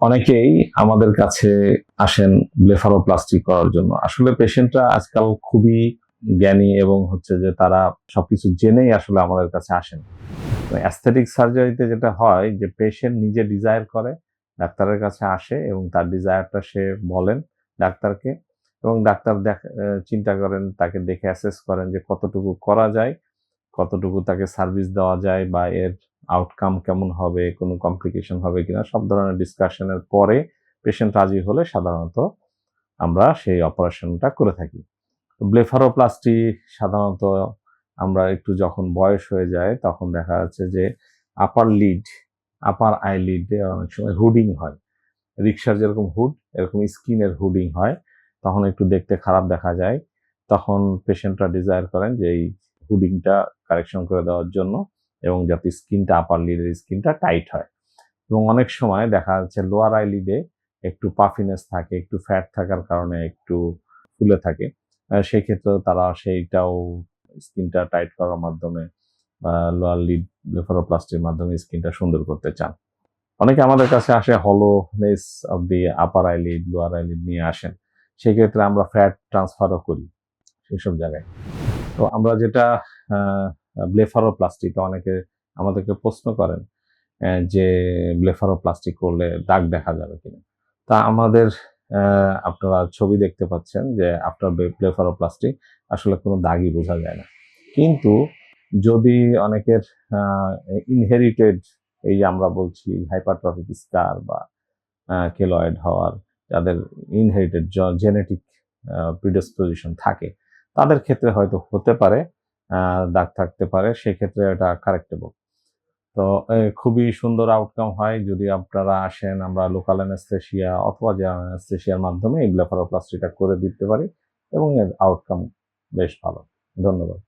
অনেকেই আমাদের কাছে আসেন ব্লেফারোপ্লাস্টি করার জন্য। আসলে পেশেন্টরা আজকাল খুবই জ্ঞানী এবং হচ্ছে যে তারা সবকিছু জেনেই আসলে আমাদের কাছে আসেন। অ্যাস্থেটিক সার্জারিতে যেটা হয় যে পেশেন্ট নিজে ডিজায়ার করে, ডাক্তারের কাছে আসে এবং তার ডিজায়ারটা সে বলেন ডাক্তারকে এবং ডাক্তার দেখ চিন্তা করেন, তাকে দেখে অ্যাসেস করেন যে কতটুকু করা যায়। কতটুকু তাকে সার্ভিস দেওয়া যায় বা এর আউটকাম কেমন হবে, কোনো কমপ্লিকেশন হবে কিনা, সব ধরনের ডিসকাশনের পরে পেশেন্ট রাজি হলে সাধারণত আমরা সেই অপারেশনটা করে থাকি। ব্লেফারোপ্লাস্টি সাধারণত আমরা একটু যখন বয়স হয়ে যায় তখন দেখা যাচ্ছে যে আপার লিড আপার আই লিডে অনেক সময় হুডিং হয়। রিক্সার যেরকম হুড এরকম স্কিনের হুডিং হয়। তখন একটু দেখতে খারাপ দেখা যায়। তখন পেশেন্টরা ডিজায়ার করেন যে এই হুডিংটা কারেকশন করে দেওয়ার জন্য এবং যাতে স্কিনটা আপার লিডের স্কিনটা টাইট হয়। এবং অনেক সময় দেখা যাচ্ছে লোয়ার আই লিডে একটু পাফিনেস থাকে, একটু ফ্যাট থাকার কারণে একটু ফুলে থাকে। সেই ক্ষেত্রে তারা সেইটাও স্কিনটা টাইট করার মাধ্যমে লোয়ার লিড ব্লেফারোপ্লাস্টির মাধ্যমে স্কিনটা সুন্দর করতে চান। অনেকে আমাদের কাছে আসে hollowness of the upper eyelid lower eyelid নিয়ে আসেন। সেক্ষেত্রে আমরা ফ্যাট ট্রান্সফারও করি সেসব জায়গায়। তো আমরা যেটা ব্লেফারোপ্লাস্টিক, অনেকে আমাদেরকে প্রশ্ন করেন যে ব্লেফারোপ্লাস্টিক করলে দাগ দেখা যাবে কিনা। তা আমাদের আপনারা ছবি দেখতে পাচ্ছেন যে আফটার ব্লেফারোপ্লাস্টিক আসলে কোনো দাগই বোঝা যায় না। কিন্তু যদি অনেকের ইনহেরিটেড এই যে আমরা বলছি হাইপারট্রফিক স্কার বা কেলয়েড হওয়ার, যাদের ইনহেরিটেড জেনেটিক প্রিডিসপোজিশন থাকে তাদের ক্ষেত্রে হয়তো হতে পারে দাগ থাকতে পারে, সেক্ষেত্রে এটা কারেক্টেবল তো খুবই সুন্দর আউটকাম হয়। যদি আপনারা আসেন, আমরা লোকাল অ্যানাস্থেশিয়া অথবা অ্যানাস্থেশিয়ার মাধ্যমে এই ব্লেফারোপ্লাস্টিটা করে দিতে পারি এবং এর আউটকাম বেশ ভালো। ধন্যবাদ।